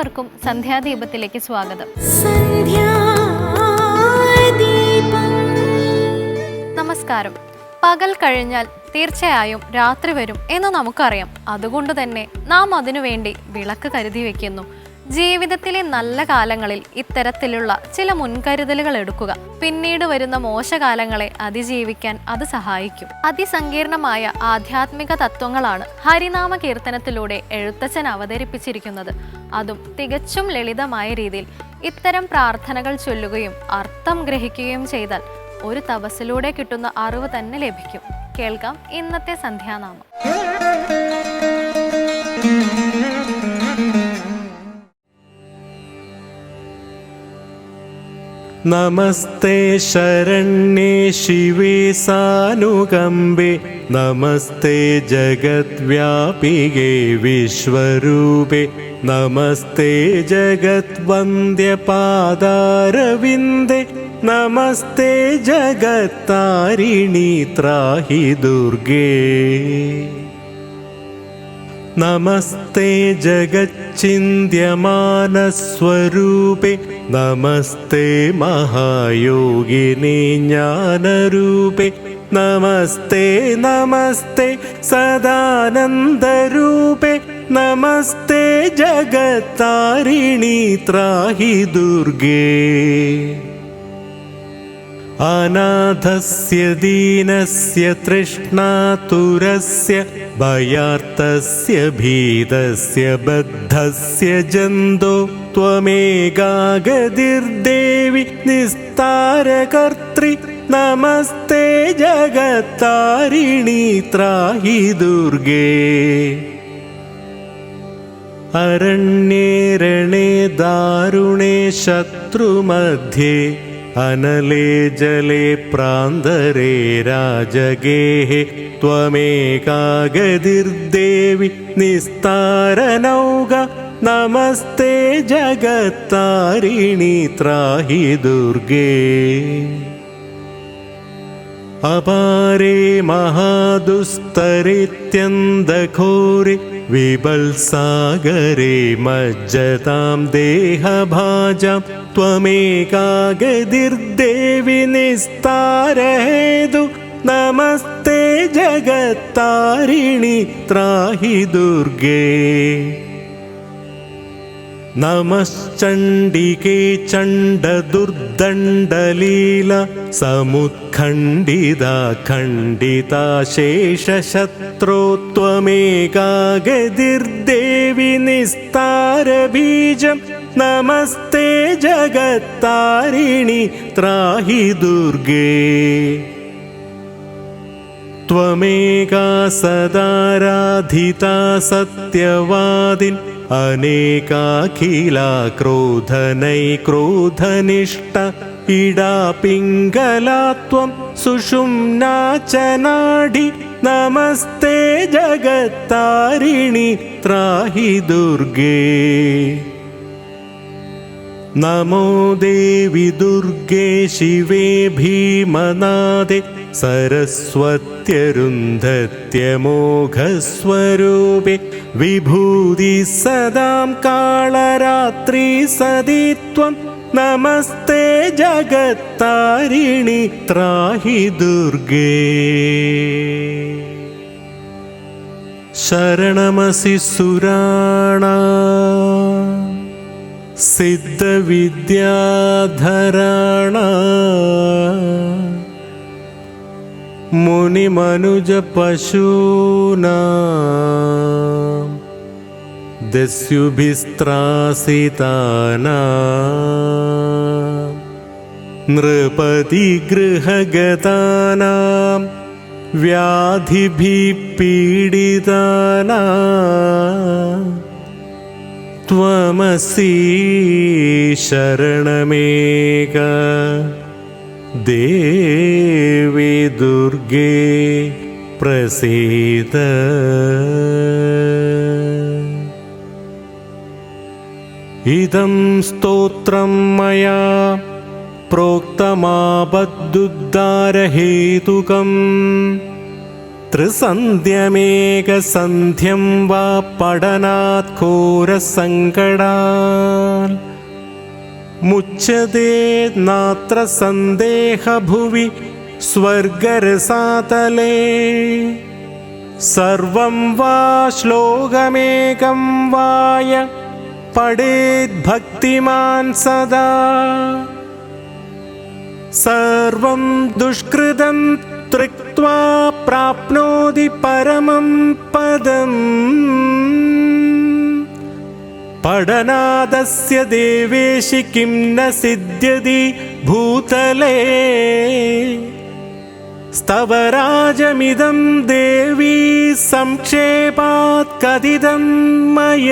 ഏവർക്കും സന്ധ്യാദീപത്തിലേക്ക് സ്വാഗതം. നമസ്കാരം. പകൽ കഴിഞ്ഞാൽ തീർച്ചയായും രാത്രി വരും എന്ന് നമുക്കറിയാം. അതുകൊണ്ട് തന്നെ നാം അതിനുവേണ്ടി വിളക്ക് കരുതി വെക്കുന്നു. ജീവിതത്തിലെ നല്ല കാലങ്ങളിൽ ഇത്തരത്തിലുള്ള ചില മുൻകരുതലുകൾ എടുക്കുക. പിന്നീട് വരുന്ന മോശകാലങ്ങളെ അതിജീവിക്കാൻ അത് സഹായിക്കും. അതിസങ്കീർണമായ ആധ്യാത്മിക തത്വങ്ങളാണ് ഹരിനാമ കീർത്തനത്തിലൂടെ എഴുത്തച്ഛൻ അവതരിപ്പിച്ചിരിക്കുന്നത്. അതും തികച്ചും ലളിതമായ രീതിയിൽ ഇത്തരം പ്രാർത്ഥനകൾ ചൊല്ലുകയും അർത്ഥം ഗ്രഹിക്കുകയും ചെയ്താൽ ഒരു തപസ്സിലൂടെ കിട്ടുന്ന അറിവ് തന്നെ ലഭിക്കും. കേൾക്കാം ഇന്നത്തെ സന്ധ്യാനാമം. നമസ്തേ ശരണ്യേ ശിവേ സാനുകമ്പേ. നമസ്തേ ജഗത്വ്യാപികേ വിശ്വരൂപേ. നമസ്തേ ജഗദ്വന്ദ്യപാദാരവിന്ദേ നമസ്തേ ജഗത്താരിണി ത്രാഹി ദുർഗേ. നമസ്തേ ജഗച്ചിന്യമാനസ്വരൂപേ നമസ്തേ മഹായോഗിനി ജ്ഞാനരൂപേ. നമസ്തേ നമസ്തേ സദാനന്ദരൂപേ. നമസ്തേ ജഗത്താരിണി ത്രാഹി ദുർഗേ. अनाथस्य दीनस्य तृष्णातुरस्य भयार्तस्य भीतस्य बद्धस्य जन्तो त्वमेकागतिर्देवि निस्तारकर्त्री नमस्ते जगत्तारिणी त्राहि दुर्गे अरण्ये दारुणे शत्रुमध्ये अनले जले प्रान्तरे राजगेः त्वमेकागतिर्देवि निस्तारनौग नमस्ते जगत्तारिणि त्राहि दुर्गे अपारे महादुस्तरित्यन्धघोरे विबल्सागरे मज्जतां देहभाजां त्वमेकागतिर्देवि निस्तारहेतु नमस्ते जगत्तारिणि त्राहि दुर्गे नमश्चण्डिके चण्डदुर्दण्डलीला समुत्खण्डिता खण्डिता शेषशत्रो त्वमेकागतिर्देवि निस्तारबीजं नमस्ते जगत्तारिणि त्राहि दुर्गे त्वमेका सदाराधिता सत्यवादिन् अनेकाखिला क्रोधनैक्रोधनिष्ठ इडा पिङ्गला त्वं सुषुम्ना च नाडि नमस्ते जगत्तारिणि त्राहि दुर्गे नमो देवि दुर्गे शिवे भीमनादे സരസ്വത്യരുന്ധത്യമോഘസ്വരൂപേ വിഭൂതി സദാം കാളരാത്രി സതിത്വം നമസ്തേ ജഗത്താരിണി ത്രാഹി ദുർഗേ. ശരണമസി സുരാണ സിദ്ധവിദ്യാധരണ. मुनिमनुजपशूना दस्युभिस्त्रासिताना। नृपतिगृहगतानां। व्याधिभिः पीडिताना त्वमसि शरणमेक ദേവി ദുർഗേ പ്രസീത. ഇതം സ്തോത്രം മയാ പ്രോക്തമാപദ്ദുദ്ധാരഹേതുകം. ത്രിസന്ധ്യമേകസന്ധ്യം വാ പഠനാത് ഘോരസങ്കടാൽ मुच्यते नात्र सन्देहभुवि स्वर्गरसातले। सर्वं वा श्लोकमेकं वाय पडेद्भक्तिमान् सदा। सर्वं दुष्कृतं तृक्त्वा प्राप्नोति परमं पदम् പഠനാദസ്യ ദേവേശി ന സിദ്ധ്യതി ഭൂതലേ. സ്തവരാജമിതം ദേവീ സംക്ഷേപാത് കഥിതം മയ.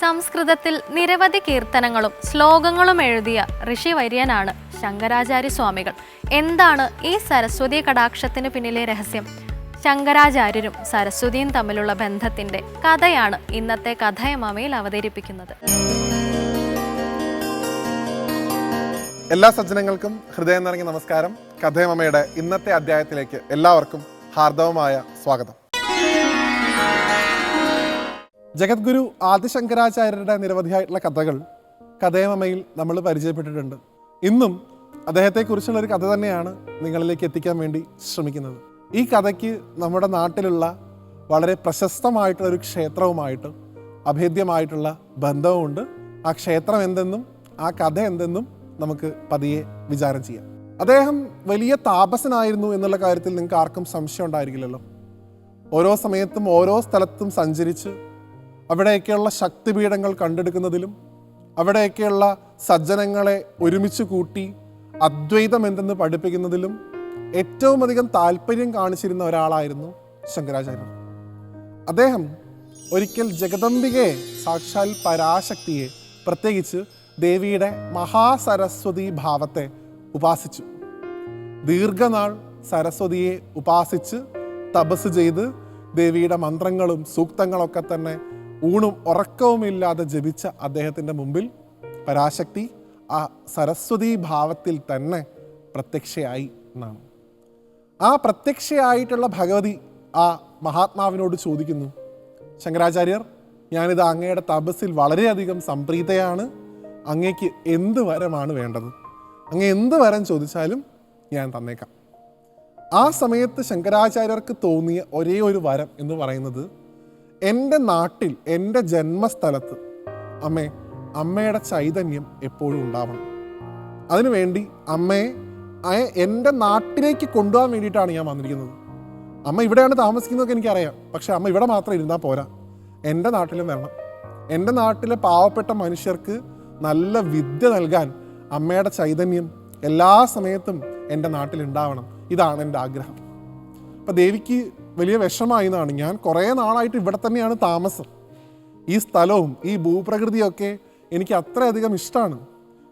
സംസ്കൃതത്തിൽ നിരവധി കീർത്തനങ്ങളും ശ്ലോകങ്ങളും എഴുതിയ ഋഷി വര്യനാണ് ശങ്കരാചാര്യ സ്വാമികൾ എന്താണ് ഈ സരസ്വതി കടാക്ഷത്തിന് പിന്നിലെ രഹസ്യം? ശങ്കരാചാര്യരും സരസ്വതിയും തമ്മിലുള്ള ബന്ധത്തിന്റെ കഥയാണ് ഇന്നത്തെ കഥയമമയിൽ അവതരിപ്പിക്കുന്നത്. എല്ലാ സജ്ജനങ്ങൾക്കും ഹൃദയം നിറഞ്ഞ നമസ്കാരം. കഥയമമ്മയുടെ ഇന്നത്തെ അധ്യായത്തിലേക്ക് എല്ലാവർക്കും ഹാർദവമായ സ്വാഗതം. ജഗദ്ഗുരു ആദിശങ്കരാചാര്യരുടെ നിരവധിയായിട്ടുള്ള കഥകൾ കഥയമയിൽ നമ്മൾ പരിചയപ്പെട്ടിട്ടുണ്ട്. ഇന്നും അദ്ദേഹത്തെക്കുറിച്ചുള്ള ഒരു കഥ തന്നെയാണ് നിങ്ങളിലേക്ക് എത്തിക്കാൻ വേണ്ടി ശ്രമിക്കുന്നത്. ഈ കഥയ്ക്ക് നമ്മുടെ നാട്ടിലുള്ള വളരെ പ്രശസ്തമായിട്ടുള്ള ഒരു ക്ഷേത്രവുമായിട്ട് അഭേദ്യമായിട്ടുള്ള ബന്ധവുമുണ്ട്. ആ ക്ഷേത്രം എന്തെന്നും ആ കഥ എന്തെന്നും നമുക്ക് പതിയെ വിചാരം ചെയ്യാം. അദ്ദേഹം വലിയ താപസനായിരുന്നു എന്നുള്ള കാര്യത്തിൽ നിങ്ങൾക്ക് ആർക്കും സംശയം ഉണ്ടായിരിക്കില്ലല്ലോ. ഓരോ സമയത്തും ഓരോ സ്ഥലത്തും സഞ്ചരിച്ച് അവിടെയൊക്കെയുള്ള ശക്തിപീഠങ്ങൾ കണ്ടെടുക്കുന്നതിലും അവിടെയൊക്കെയുള്ള സജ്ജനങ്ങളെ ഒരുമിച്ച് കൂട്ടി അദ്വൈതം എന്തെന്ന് പഠിപ്പിക്കുന്നതിലും ഏറ്റവും അധികം താല്പര്യം കാണിച്ചിരുന്ന ഒരാളായിരുന്നു ശങ്കരാചാര്യർ. അദ്ദേഹം ഒരിക്കൽ ജഗദംബികയെ സാക്ഷാൽ പരാശക്തിയെ പ്രത്യേകിച്ച് ദേവിയുടെ മഹാസരസ്വതി ഭാവത്തെ ഉപാസിച്ചു. ദീർഘനാൾ സരസ്വതിയെ ഉപാസിച്ച് തപസ് ചെയ്ത് ദേവിയുടെ മന്ത്രങ്ങളും സൂക്തങ്ങളൊക്കെ തന്നെ ഊണും ഉറക്കവുമില്ലാതെ ജപിച്ച അദ്ദേഹത്തിന്റെ മുമ്പിൽ പരാശക്തി ആ സരസ്വതി ഭാവത്തിൽ തന്നെ പ്രത്യക്ഷയായി എന്നാണ്. ആ പ്രത്യക്ഷയായിട്ടുള്ള ഭഗവതി ആ മഹാത്മാവിനോട് ചോദിക്കുന്നു ശങ്കരാചാര്യർ ഞാനിത് അങ്ങയുടെ തപസ്സിൽ വളരെയധികം സംപ്രീതയാണ്. അങ്ങേക്ക് എന്ത് വരമാണ് വേണ്ടത്? അങ്ങ് എന്ത് വരം ചോദിച്ചാലും ഞാൻ തന്നേക്കാം. ആ സമയത്ത് ശങ്കരാചാര്യർക്ക് തോന്നിയ ഒരേ ഒരു വരം എന്ന് പറയുന്നത് എന്റെ നാട്ടിൽ എന്റെ ജന്മസ്ഥലത്ത് അമ്മേ അമ്മയുടെ ചൈതന്യം എപ്പോഴും ഉണ്ടാവണം. അതിനുവേണ്ടി അമ്മയെ എന്റെ നാട്ടിലേക്ക് കൊണ്ടുപോകാൻ വേണ്ടിയിട്ടാണ് ഞാൻ വന്നിരിക്കുന്നത്. അമ്മ ഇവിടെയാണ് താമസിക്കുന്നതൊക്കെ എനിക്കറിയാം. പക്ഷെ അമ്മ ഇവിടെ മാത്രം ഇരുന്നാൽ പോരാ. എന്റെ നാട്ടിലും വരണം. എന്റെ നാട്ടിലെ പാവപ്പെട്ട മനുഷ്യർക്ക് നല്ല വിദ്യ നൽകാൻ അമ്മയുടെ ചൈതന്യം എല്ലാ സമയത്തും എന്റെ നാട്ടിൽ ഉണ്ടാവണം ഇതാണ് എന്റെ ആഗ്രഹം. അപ്പം ദേവിക്ക് വലിയ വിഷമായി എന്നാണ് ഞാൻ കുറേ നാളായിട്ട് ഇവിടെ തന്നെയാണ് താമസം. ഈ സ്ഥലവും ഈ ഭൂപ്രകൃതിയൊക്കെ എനിക്ക് അത്രയധികം ഇഷ്ടമാണ്.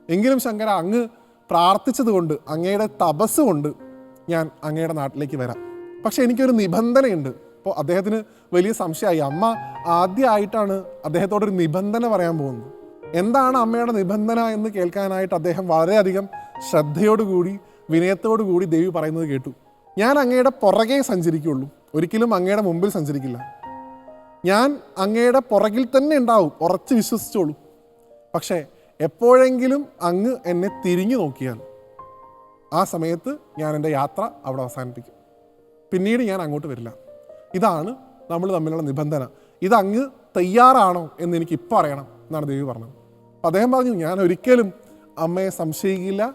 എങ്കിലും ശങ്കര അങ്ങ് പ്രാർത്ഥിച്ചതുകൊണ്ട് അങ്ങയുടെ തപസ് കൊണ്ട് ഞാൻ അങ്ങയുടെ നാട്ടിലേക്ക് വരാം. പക്ഷെ എനിക്കൊരു നിബന്ധനയുണ്ട്. അപ്പോൾ അദ്ദേഹത്തിന് വലിയ സംശയമായി. അമ്മ ആദ്യമായിട്ടാണ് അദ്ദേഹത്തോടൊരു നിബന്ധന പറയാൻ പോകുന്നത്. എന്താണ് അമ്മയുടെ നിബന്ധന എന്ന് കേൾക്കാനായിട്ട് അദ്ദേഹം വളരെയധികം ശ്രദ്ധയോടുകൂടി വിനയത്തോടുകൂടി ദേവി പറയുന്നത് കേട്ടു. ഞാൻ അങ്ങയുടെ പുറകെ സഞ്ചരിക്കുള്ളൂ. ഒരിക്കലും അങ്ങയുടെ മുമ്പിൽ സഞ്ചരിക്കില്ല. ഞാൻ അങ്ങയുടെ പുറകിൽ തന്നെ ഉണ്ടാവും ഉറച്ച് വിശ്വസിച്ചോളൂ. പക്ഷേ എപ്പോഴെങ്കിലും അങ്ങ് എന്നെ തിരിഞ്ഞു നോക്കിയാൽ ആ സമയത്ത് ഞാൻ എന്റെ യാത്ര അവിടെ അവസാനിപ്പിക്കും. പിന്നീട് ഞാൻ അങ്ങോട്ട് വരില്ല. ഇതാണ് നമ്മൾ തമ്മിലുള്ള നിബന്ധന. ഇത് അങ്ങ് തയ്യാറാണോ എന്ന് എനിക്ക് ഇപ്പോൾ അറിയണം എന്നാണ് ദേവി പറഞ്ഞത്. അപ്പം അദ്ദേഹം പറഞ്ഞു ഞാൻ ഒരിക്കലും അമ്മയെ സംശയിക്കില്ല.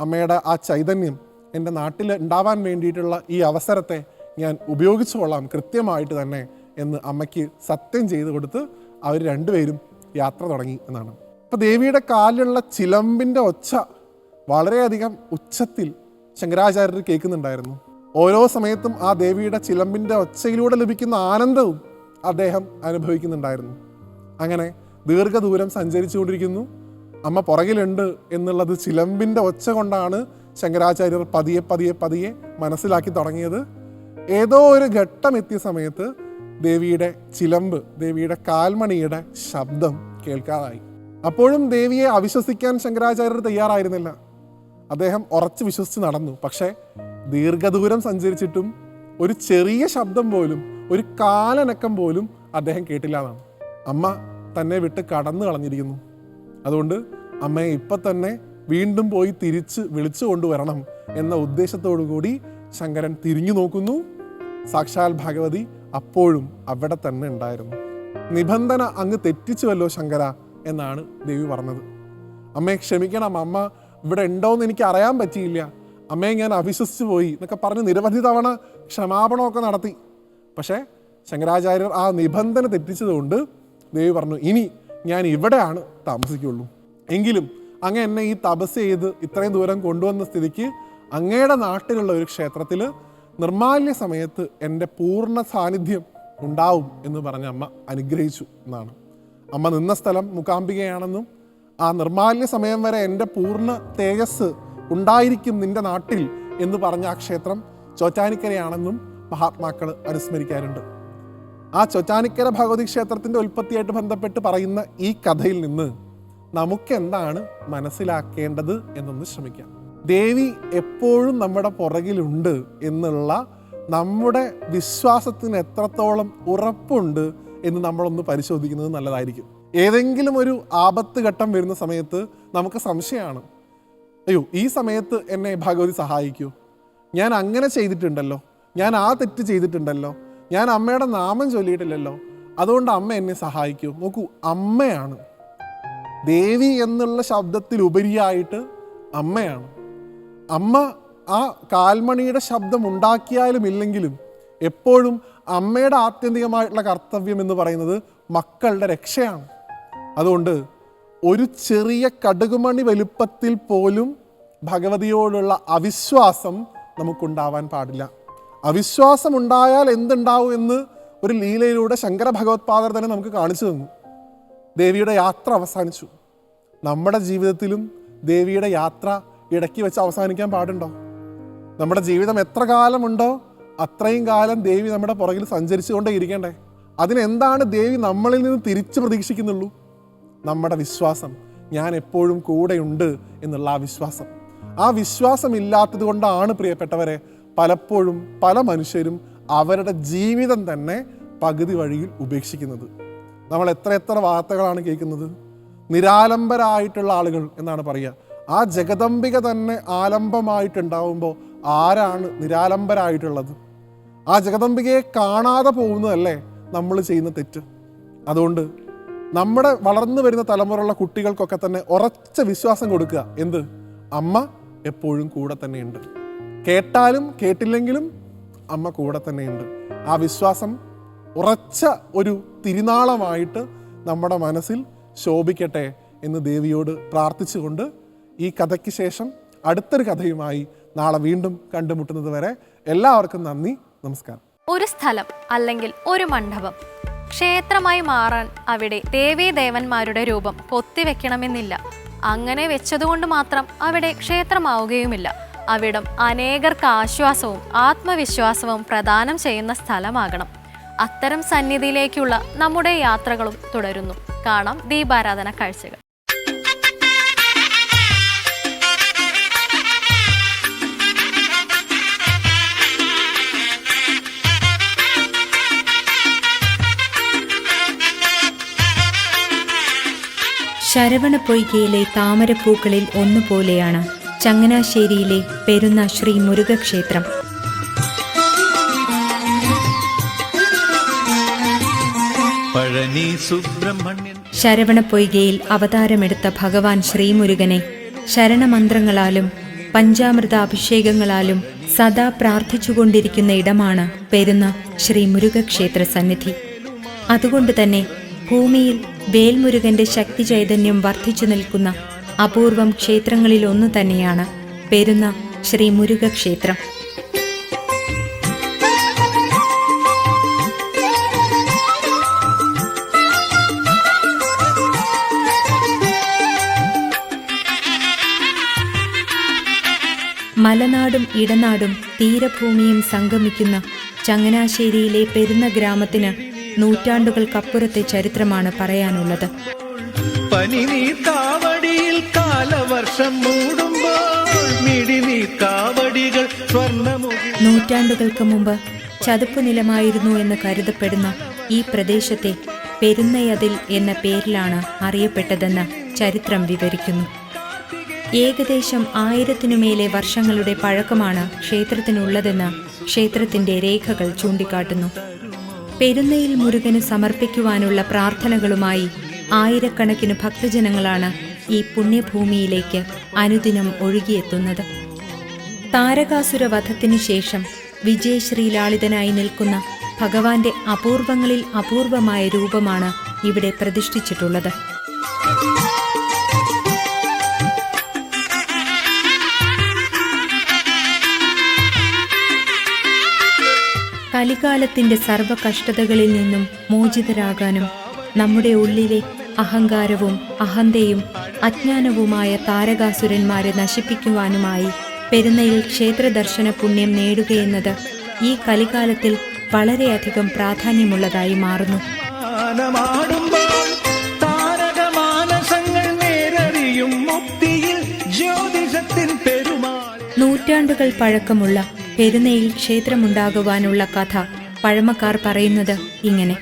അമ്മയുടെ ആ ചൈതന്യം എന്റെ നാട്ടിൽ ഉണ്ടാവാൻ വേണ്ടിയിട്ടുള്ള ഈ അവസരത്തെ ഞാൻ ഉപയോഗിച്ചു കൊള്ളാം കൃത്യമായിട്ട് തന്നെ എന്ന് അമ്മയ്ക്ക് സത്യം ചെയ്തു കൊടുത്ത് അവർ രണ്ടുപേരും യാത്ര തുടങ്ങി എന്നാണ്. അപ്പോൾ ദേവിയുടെ കാലിലുള്ള ചിലമ്പിന്റെ ഒച്ച വളരെയധികം ഉച്ചത്തിൽ ശങ്കരാചാര്യർ കേൾക്കുന്നുണ്ടായിരുന്നു. ഓരോ സമയത്തും ആ ദേവിയുടെ ചിലമ്പിന്റെ ഒച്ചയിലൂടെ ലഭിക്കുന്ന ആനന്ദവും അദ്ദേഹം അനുഭവിക്കുന്നുണ്ടായിരുന്നു. അങ്ങനെ ദീർഘദൂരം സഞ്ചരിച്ചുകൊണ്ടിരിക്കുന്നു. അമ്മ പുറകിലുണ്ട് എന്നുള്ളത് ചിലമ്പിന്റെ ഒച്ച കൊണ്ടാണ് ശങ്കരാചാര്യർ പതിയെ പതിയെ പതിയെ മനസ്സിലാക്കി തുടങ്ങിയത്. ഏതോ ഒരു ഘട്ടം എത്തിയ സമയത്ത് ദേവിയുടെ ചിലമ്പ് ദേവിയുടെ കാൽമണിയുടെ ശബ്ദം കേൾക്കാതായി. അപ്പോഴും ദേവിയെ അവിശ്വസിക്കാൻ ശങ്കരാചാര്യർ തയ്യാറായിരുന്നില്ല. അദ്ദേഹം ഉറച്ചു വിശ്വസിച്ച് നടന്നു. പക്ഷേ ദീർഘദൂരം സഞ്ചരിച്ചിട്ടും ഒരു ചെറിയ ശബ്ദം പോലും ഒരു കാലനക്കം പോലും അദ്ദേഹം കേട്ടില്ല എന്നാണ്. അമ്മ തന്നെ വിട്ട് കടന്നു കളഞ്ഞിരിക്കുന്നു. അതുകൊണ്ട് അമ്മയെ ഇപ്പം തന്നെ വീണ്ടും പോയി തിരിച്ച് വിളിച്ചു കൊണ്ടുവരണം എന്ന ഉദ്ദേശത്തോടു കൂടി ശങ്കരൻ തിരിഞ്ഞു നോക്കുന്നു. സാക്ഷാൽ ഭഗവതി അപ്പോഴും അവിടെ തന്നെ ഉണ്ടായിരുന്നു. നിബന്ധന അങ്ങ് തെറ്റിച്ചുവല്ലോ ശങ്കര. എന്നാണ് ദേവി പറഞ്ഞത്. അമ്മയെ ക്ഷമിക്കണം അമ്മ ഇവിടെ ഉണ്ടോയെന്ന് എനിക്ക് അറിയാൻ പറ്റിയില്ല. അമ്മയെ ഞാൻ അവിശ്വസിച്ചു പോയി എന്നൊക്കെ പറഞ്ഞ് നിരവധി തവണ ക്ഷമാപണമൊക്കെ നടത്തി. പക്ഷേ ശങ്കരാചാര്യർ ആ നിബന്ധന തെറ്റിച്ചതുകൊണ്ട് ദേവി പറഞ്ഞു ഇനി ഞാൻ ഇവിടെയാണ് താമസിക്കുള്ളൂ. എങ്കിലും അങ്ങ് എന്നെ ഈ തപസ് ചെയ്ത് ഇത്രയും ദൂരം കൊണ്ടുവന്ന സ്ഥിതിക്ക് അങ്ങയുടെ നാട്ടിലുള്ള ഒരു ക്ഷേത്രത്തിൽ നിർമാല്യ സമയത്ത് എന്റെ പൂർണ സാന്നിധ്യം ഉണ്ടാവും എന്ന് പറഞ്ഞ അമ്മ അനുഗ്രഹിച്ചു എന്നാണ്. അമ്മ നിന്ന സ്ഥലം മുഖാംബികയാണെന്നും ആ നിർമാല്യ സമയം വരെ എന്റെ പൂർണ തേജസ് ഉണ്ടായിരിക്കും നിന്റെ നാട്ടിൽ എന്ന് പറഞ്ഞ ആ ക്ഷേത്രം ചോറ്റാനിക്കരയാണെന്നും മഹാത്മാക്കൾ അനുസ്മരിക്കാറുണ്ട്. ആ ചോറ്റാനിക്കര ഭഗവതി ക്ഷേത്രത്തിന്റെ ഉൽപ്പത്തിയായിട്ട് ബന്ധപ്പെട്ട് പറയുന്ന ഈ കഥയിൽ നിന്ന് നമുക്കെന്താണ് മനസ്സിലാക്കേണ്ടത് എന്നൊന്ന് ശ്രമിക്കാം. ദേവി എപ്പോഴും നമ്മുടെ പുറകിലുണ്ട് എന്നുള്ള നമ്മുടെ വിശ്വാസത്തിന് എത്രത്തോളം ഉറപ്പുണ്ട് എന്ന് നമ്മളൊന്ന് പരിശോധിക്കുന്നത് നല്ലതായിരിക്കും. ഏതെങ്കിലും ഒരു ആപത്ത് ഘട്ടം വരുന്ന സമയത്ത് നമുക്ക് സംശയമാണ്. അയ്യോ ഈ സമയത്ത് എന്നെ ഭഗവതി സഹായിക്കൂ. ഞാൻ അങ്ങനെ ചെയ്തിട്ടുണ്ടല്ലോ. ഞാൻ ആ തെറ്റ് ചെയ്തിട്ടുണ്ടല്ലോ. ഞാൻ അമ്മയുടെ നാമം ചൊല്ലിയിട്ടില്ലല്ലോ. അതുകൊണ്ട് അമ്മ എന്നെ സഹായിക്കൂ. നോക്കൂ അമ്മയാണ്. ദേവി എന്നുള്ള ശബ്ദത്തിൽ ഉപരിയായിട്ട് അമ്മയാണ്. അമ്മ ആ കാൽമണിയുടെ ശബ്ദം ഉണ്ടാക്കിയാലും ഇല്ലെങ്കിലും എപ്പോഴും അമ്മയുടെ ആത്യന്തികമായിട്ടുള്ള കർത്തവ്യം എന്ന് പറയുന്നത് മക്കളുടെ രക്ഷയാണ്. അതുകൊണ്ട് ഒരു ചെറിയ കടുകുമണി വലുപ്പത്തിൽ പോലും ഭഗവതിയോടുള്ള അവിശ്വാസം നമുക്കുണ്ടാവാൻ പാടില്ല. അവിശ്വാസം ഉണ്ടായാൽ എന്തുണ്ടാവും എന്ന് ഒരു ലീലയിലൂടെ ശങ്കര ഭഗവത്പാദർ തന്നെ നമുക്ക് കാണിച്ചു തന്നു. ദേവിയുടെ യാത്ര അവസാനിച്ചു. നമ്മുടെ ജീവിതത്തിലും ദേവിയുടെ യാത്ര ഇടയ്ക്ക് വെച്ച് അവസാനിക്കാൻ പാടുണ്ടോ? നമ്മുടെ ജീവിതം എത്ര കാലമുണ്ടോ? അത്രയും കാലം ദേവി നമ്മുടെ പുറകിൽ സഞ്ചരിച്ചുകൊണ്ടേ ഇരിക്കണ്ടേ? അതിനെന്താണ് ദേവി നമ്മളിൽ നിന്ന് തിരിച്ചു പ്രതീക്ഷിക്കുന്നുള്ളൂ? നമ്മുടെ വിശ്വാസം. ഞാൻ എപ്പോഴും കൂടെയുണ്ട് എന്നുള്ള ആ വിശ്വാസം. ആ വിശ്വാസം ഇല്ലാത്തത് കൊണ്ടാണ് പ്രിയപ്പെട്ടവരെ പലപ്പോഴും പല മനുഷ്യരും അവരുടെ ജീവിതം തന്നെ പകുതി വഴിയിൽ ഉപേക്ഷിക്കുന്നത്. നമ്മൾ എത്ര എത്ര വാർത്തകളാണ് കേൾക്കുന്നത്? നിരാലംബരായിട്ടുള്ള ആളുകൾ എന്നാണ് പറയുക. ആ ജഗദംബിക തന്നെ ആലംബമായിട്ടുണ്ടാവുമ്പോൾ ആരാണ് നിരാലംബരായിട്ടുള്ളത്? ആ ജഗദംബികയെ കാണാതെ പോകുന്നതല്ലേ നമ്മൾ ചെയ്യുന്ന തെറ്റ്. അതുകൊണ്ട് നമ്മുടെ വളർന്നു വരുന്ന തലമുറയുള്ള കുട്ടികൾക്കൊക്കെ തന്നെ ഉറച്ച വിശ്വാസം കൊടുക്കുക. എന്ത്? അമ്മ എപ്പോഴും കൂടെ തന്നെയുണ്ട്. കേട്ടാലും കേട്ടില്ലെങ്കിലും അമ്മ കൂടെ തന്നെയുണ്ട്. ആ വിശ്വാസം ഉറച്ച ഒരു തിരുനാളമായിട്ട് നമ്മുടെ മനസ്സിൽ ശോഭിക്കട്ടെ എന്ന് ദേവിയോട് പ്രാർത്ഥിച്ചുകൊണ്ട് ഈ കഥയ്ക്ക് ശേഷം അടുത്തൊരു കഥയുമായി നാളെ വീണ്ടും കണ്ടുമുട്ടുന്നത് വരെ എല്ലാവർക്കും നന്ദി. നമസ്കാരം. ഒരു സ്ഥലം അല്ലെങ്കിൽ ഒരു മണ്ഡപം ക്ഷേത്രമായി മാറാൻ അവിടെ ദേവീദേവന്മാരുടെ രൂപം കൊത്തിവെക്കണമെന്നില്ല. അങ്ങനെ വെച്ചതുകൊണ്ട് മാത്രം അവിടെ ക്ഷേത്രമാവുകയുമില്ല. അവിടം അനേകർക്ക് ആശ്വാസവും ആത്മവിശ്വാസവും പ്രദാനം ചെയ്യുന്ന സ്ഥലമാകണം. അത്തരം സന്നിധിയിലേക്കുള്ള നമ്മുടെ യാത്രകളും തുടരുന്നു. കാണാം ദീപാരാധന കാഴ്ചകൾ. ശരവണപ്പൊയ്കയിലെ താമരപ്പൂക്കളിൽ ഒന്നുപോലെയാണ് ചങ്ങനാശ്ശേരിയിലെ പെരുന്ന ശ്രീ മുരുകക്ഷേത്രം ശരവണ പൊയ്കയിൽ അവതാരമെടുത്ത ഭഗവാൻ ശ്രീമുരുകനെ ശരണമന്ത്രങ്ങളാലും പഞ്ചാമൃത അഭിഷേകങ്ങളാലും സദാ പ്രാർത്ഥിച്ചുകൊണ്ടിരിക്കുന്ന ഇടമാണ് പെരുന്ന ശ്രീ മുരുകക്ഷേത്ര സന്നിധി. അതുകൊണ്ട് തന്നെ ഭൂമിയിൽ വേൽമുരുകന്റെ ശക്തി ചൈതന്യം വർദ്ധിച്ചു നിൽക്കുന്ന അപൂർവം ക്ഷേത്രങ്ങളിൽ ഒന്ന് തന്നെയാണ്. പെരുന്ന ശ്രീ മുരുക ക്ഷേത്രം മലനാടും ഇടനാടും തീരഭൂമിയും സംഗമിക്കുന്ന ചങ്ങനാശ്ശേരിയിലെ പെരുന്ന ഗ്രാമത്തിന് നൂറ്റാണ്ടുകൾക്കപ്പുറത്തെ ചരിത്രമാണ് പറയാനുള്ളത്. കാലവർഷം മൂടുമ്പോൾ നൂറ്റാണ്ടുകൾക്ക് മുമ്പ് ചതുപ്പ് നിലമായിരുന്നു എന്ന് കരുതപ്പെടുന്ന ഈ പ്രദേശത്തെ പെരുന്നയതിൽ എന്ന പേരിലാണ് അറിയപ്പെട്ടതെന്ന് ചരിത്രം വിവരിക്കുന്നു. ഏകദേശം ആയിരത്തിനുമേലെ വർഷങ്ങളുടെ പഴക്കമാണ് ക്ഷേത്രത്തിനുള്ളതെന്ന് ക്ഷേത്രത്തിന്റെ രേഖകൾ ചൂണ്ടിക്കാട്ടുന്നു. പെരുന്നയിൽ മുരുകന് സമർപ്പിക്കുവാനുള്ള പ്രാർത്ഥനകളുമായി ആയിരക്കണക്കിന് ഭക്തജനങ്ങളാണ് ഈ പുണ്യഭൂമിയിലേക്ക് അനുദിനം ഒഴുകിയെത്തുന്നത്. താരകാസുര വധത്തിനു ശേഷം വിജയശ്രീലാളിതനായി നിൽക്കുന്ന ഭഗവാന്റെ അപൂർവങ്ങളിൽ അപൂർവമായ രൂപമാണ് ഇവിടെ പ്രതിഷ്ഠിച്ചിട്ടുള്ളത്. കലികാലത്തിന്റെ സർവ കഷ്ടതകളിൽ നിന്നും മോചിതരാകാനും നമ്മുടെ ഉള്ളിലെ അഹങ്കാരവും അഹന്തയും അജ്ഞാനവുമായ താരകാസുരന്മാരെ നശിപ്പിക്കുവാനുമായി പെരുന്നയിൽ ക്ഷേത്രദർശന പുണ്യം നേടുകയെന്നത് ഈ കലികാലത്തിൽ വളരെയധികം പ്രാധാന്യമുള്ളതായി മാറുന്നു. നൂറ്റാണ്ടുകൾ പഴക്കമുള്ള പെരുന്നയിൽ ക്ഷേത്രമുണ്ടാകുവാനുള്ള കഥ പഴമക്കാർ പറയുന്നത് ഇങ്ങനെ.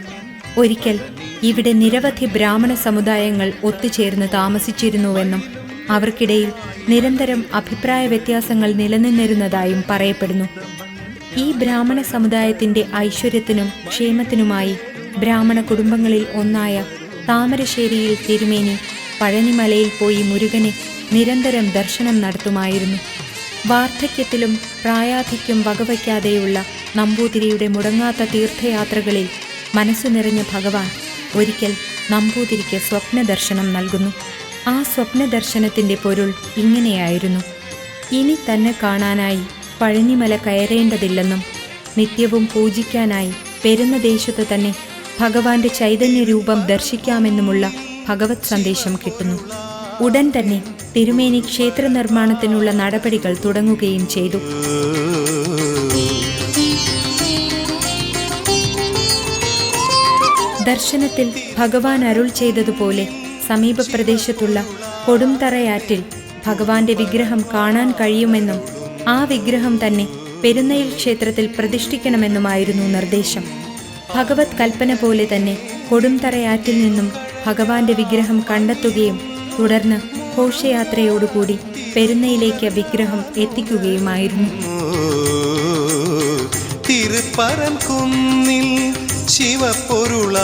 ഒരിക്കൽ ഇവിടെ നിരവധി ബ്രാഹ്മണ സമുദായങ്ങൾ ഒത്തുചേർന്ന് താമസിച്ചിരുന്നുവെന്നും അവർക്കിടയിൽ നിരന്തരം അഭിപ്രായ വ്യത്യാസങ്ങൾ നിലനിന്നിരുന്നതായും പറയപ്പെടുന്നു. ഈ ബ്രാഹ്മണ സമുദായത്തിന്റെ ഐശ്വര്യത്തിനും ക്ഷേമത്തിനുമായി ബ്രാഹ്മണ കുടുംബങ്ങളിൽ ഒന്നായ താമരശ്ശേരിയിൽ തിരുമേനി പഴനിമലയിൽ പോയി മുരുകനെ നിരന്തരം ദർശനം നടത്തുമായിരുന്നു. വാർദ്ധക്യത്തിലും പ്രായാധിക്യം വകവയ്ക്കാതെയുള്ള നമ്പൂതിരിയുടെ മുടങ്ങാത്ത തീർത്ഥയാത്രകളിൽ മനസ്സു നിറഞ്ഞ ഭഗവാൻ ഒരിക്കൽ നമ്പൂതിരിക്ക് സ്വപ്നദർശനം നൽകുന്നു. ആ സ്വപ്നദർശനത്തിന്റെ പൊരുൾ ഇങ്ങനെയായിരുന്നു. ഇനി തന്നെ കാണാനായി പഴനിമല കയറേണ്ടതില്ലെന്നും നിത്യവും പൂജിക്കാനായി പെരുന്ന ദേശത്ത് തന്നെ ഭഗവാന്റെ ചൈതന്യ രൂപം ദർശിക്കാമെന്നുമുള്ള ഭഗവത് സന്ദേശം കിട്ടുന്നു. ഉടൻ തന്നെ തിരുമേനി ക്ഷേത്ര നിർമ്മാണത്തിനുള്ള നടപടികൾ തുടങ്ങുകയും ചെയ്തു. ദർശനത്തിൽ ഭഗവാൻ അരുൾ ചെയ്തതുപോലെ സമീപ പ്രദേശത്തുള്ള കൊടുംതറയാറ്റിൽ ഭഗവാന്റെ വിഗ്രഹം കാണാൻ കഴിയുമെന്നും ആ വിഗ്രഹം തന്നെ പെരുന്നയിൽ ക്ഷേത്രത്തിൽ പ്രതിഷ്ഠിക്കണമെന്നുമായിരുന്നു നിർദ്ദേശം. ഭഗവത് കൽപ്പന പോലെ തന്നെ കൊടുംതറയാറ്റിൽ നിന്നും ഭഗവാന്റെ വിഗ്രഹം കണ്ടെത്തുകയും തുടർന്ന് ഘോഷയാത്രയോടുകൂടി പെരുന്നയിലേക്ക് വിഗ്രഹം എത്തിക്കുകയുമായിരുന്നു. തിരുപ്പരം കുന്നിൽ ശിവപ്പൊരുളാർന്നെൻ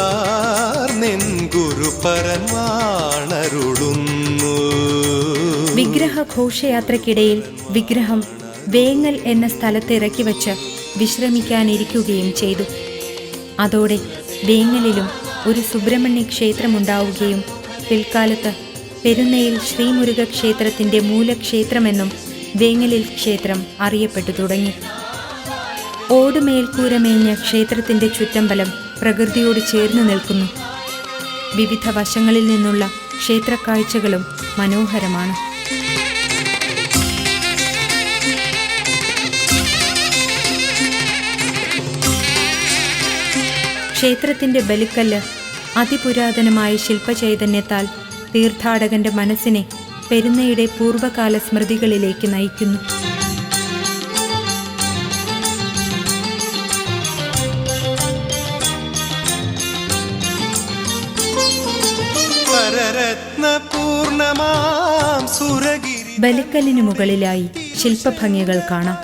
വിഗ്രഹ ഘോഷയാത്രക്കിടയിൽ വിഗ്രഹം വേങ്ങൽ എന്ന സ്ഥലത്ത് ഇറക്കി വച്ച് വിശ്രമിക്കാനിരിക്കുകയും ചെയ്തു. അതോടെ വേങ്ങലിലും ഒരു സുബ്രഹ്മണ്യ ക്ഷേത്രമുണ്ടാവുകയും പിൽക്കാലത്ത് പെരുന്നയിൽ ശ്രീമുരുക ക്ഷേത്രത്തിന്റെ മൂലക്ഷേത്രമെന്നും വേങ്ങലിൽ ക്ഷേത്രം അറിയപ്പെട്ടു തുടങ്ങി. ഓടുമേൽക്കൂരമേഞ്ഞ ക്ഷേത്രത്തിന്റെ ചുറ്റമ്പലം പ്രകൃതിയോട് ചേർന്ന് നിൽക്കുന്നു. വിവിധ വശങ്ങളിൽ നിന്നുള്ള ക്ഷേത്രക്കാഴ്ചകളും മനോഹരമാണ്. ക്ഷേത്രത്തിന്റെ ബലിക്കല്ല് അതിപുരാതനമായ ശില്പചൈതന്യത്താൽ തീർത്ഥാടകന്റെ മനസ്സിനെ പെരുന്നയുടെ പൂർവകാല സ്മൃതികളിലേക്ക് നയിക്കുന്നു. ബലിക്കല്ലിനു മുകളിലായി ശില്പഭംഗികൾ കാണാം.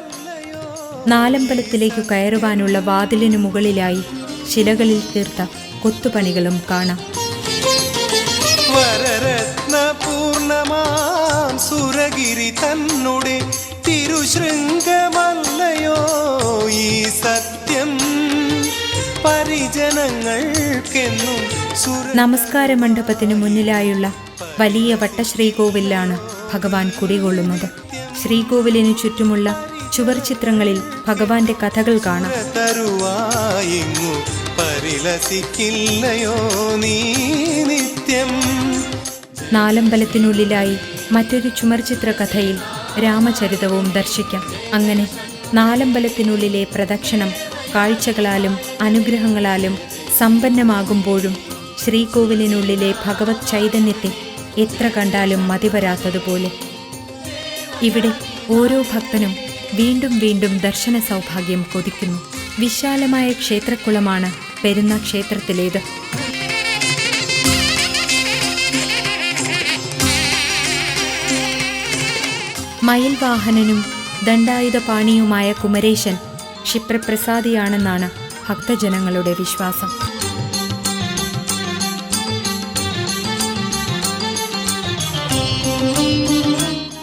നാലമ്പലത്തിലേക്കു കയറുവാനുള്ള വാതിലിനു മുകളിലായി ശിലകളിൽ തീർത്ത കൊത്തുപണികളും കാണാം. തന്നുടെ തിരുശൃംഗമല്ലയോ ഈ സത്യം? പരിജനങ്ങൾക്കെന്നും നമസ്കാര മണ്ഡപത്തിനു മുന്നിലായുള്ള വലിയ വട്ടശ്രീകോവിലാണ് ഭഗവാൻ കുടികൊള്ളുന്നത്. ശ്രീകോവിലിനു ചുറ്റുമുള്ള ചുവർ ചിത്രങ്ങളിൽ ഭഗവാന്റെ കഥകൾ കാണാം. നാലമ്പലത്തിനുള്ളിലായി മറ്റൊരു ചുമർചിത്ര കഥയിൽ രാമചരിതവും ദർശിക്കാം. അങ്ങനെ നാലമ്പലത്തിനുള്ളിലെ പ്രദക്ഷിണം കാഴ്ചകളാലും അനുഗ്രഹങ്ങളാലും സമ്പന്നമാകുമ്പോഴും ശ്രീകോവിലിനുള്ളിലെ ഭഗവത് ചൈതന്യത്തെ എത്ര കണ്ടാലും മതിവരാത്തതുപോലെ. ഇവിടെ ഓരോ ഭക്തനും വീണ്ടും വീണ്ടും ദർശന സൗഭാഗ്യം കൊതിക്കുന്നു. വിശാലമായ ക്ഷേത്രക്കുളമാണ് പെരുന്ന ക്ഷേത്രത്തിലേത്. മയിൽവാഹനനും ദണ്ഡായുധപാണിയുമായ കുമരേശൻ ക്ഷിപ്രപ്രസാദിയാണെന്നാണ് ഭക്തജനങ്ങളുടെ വിശ്വാസം.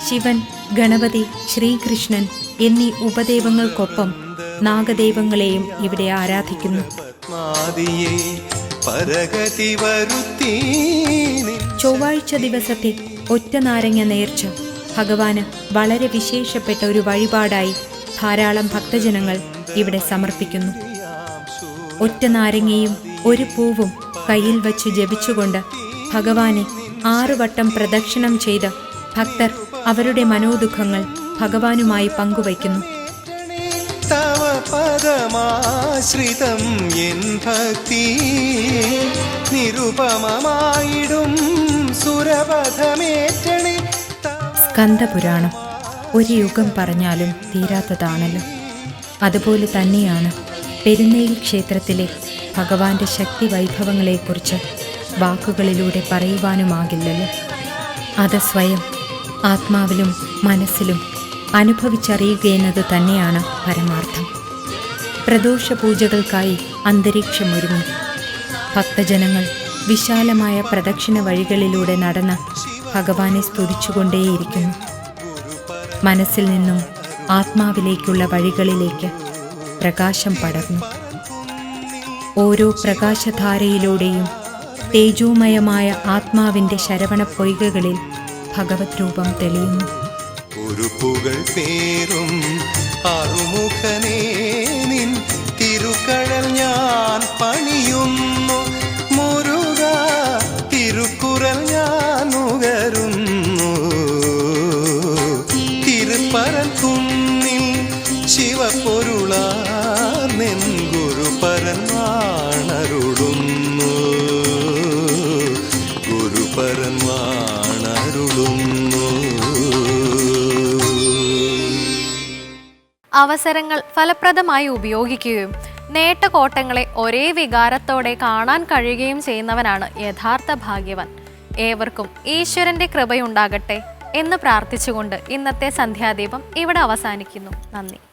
ശിവൻ ഗണപതി ശ്രീകൃഷ്ണൻ എന്നീ ഉപദേവങ്ങൾക്കൊപ്പം നാഗദൈവങ്ങളെയും ഇവിടെ ആരാധിക്കുന്നു. ചൊവ്വാഴ്ച ദിവസത്തെ ഒറ്റ നാരങ്ങ നേർച്ച ഭഗവാന് വളരെ വിശേഷപ്പെട്ട ഒരു വഴിപാടായി ധാരാളം ഭക്തജനങ്ങൾ ഇവിടെ സമർപ്പിക്കുന്നു. ഒറ്റ നാരങ്ങയും ഒരു പൂവും കയ്യിൽ വച്ച് ജപിച്ചുകൊണ്ട് ഭഗവാനെ ആറുവട്ടം പ്രദക്ഷിണം ചെയ്ത് ഭക്തർ അവരുടെ മനോദുഃഖങ്ങൾ ഭഗവാനുമായി പങ്കുവയ്ക്കുന്നു. പദമാശ്രിതം എൻ ഭക്തി നിരുപമമായിടും സുരപഥമേറ്റണേ സ്കന്ദപുരാണം. ഒരു യുഗം പറഞ്ഞാലും തീരാത്തതാണല്ലോ. അതുപോലെ തന്നെയാണ് പെരുന്നയിൽ ക്ഷേത്രത്തിലെ ഭഗവാന്റെ ശക്തി വൈഭവങ്ങളെക്കുറിച്ച് വാക്കുകളിലൂടെ പറയുവാനുമാകില്ലല്ലോ. അത് സ്വയം ആത്മാവിലും മനസ്സിലും അനുഭവിച്ചറിയുകയെന്നത് തന്നെയാണ് പരമാർത്ഥം. പ്രദോഷ പൂജകൾക്കായി അന്തരീക്ഷമൊരുങ്ങി. ഭക്തജനങ്ങൾ വിശാലമായ പ്രദക്ഷിണ വഴികളിലൂടെ നടന്ന് ഭഗവാനെ സ്തുതിച്ചുകൊണ്ടേയിരിക്കുന്നു. മനസ്സിൽ നിന്നും ആത്മാവിലേക്കുള്ള വഴികളിലേക്ക് പ്രകാശം പടർന്നു. ഓരോ പ്രകാശധാരയിലൂടെയും തേജോമയമായ ആത്മാവിന്റെ ശരവണ പൊയ്കകളിൽ ഭഗവത് രൂപം തെളിയുന്നു. ഒരു പേരും അറുമുഖനേ നിൻ അവസരങ്ങൾ ഫലപ്രദമായി ഉപയോഗിക്കുകയും നേട്ടകോട്ടങ്ങളെ ഒരേ വികാരത്തോടെ കാണാൻ കഴിയുകയും ചെയ്യുന്നവനാണ് യഥാർത്ഥ ഭാഗ്യവൻ. ഏവർക്കും ഈശ്വരന്റെ കൃപയുണ്ടാകട്ടെ എന്ന് പ്രാർത്ഥിച്ചുകൊണ്ട് ഇന്നത്തെ സന്ധ്യാദീപം ഇവിടെ അവസാനിക്കുന്നു. നന്ദി.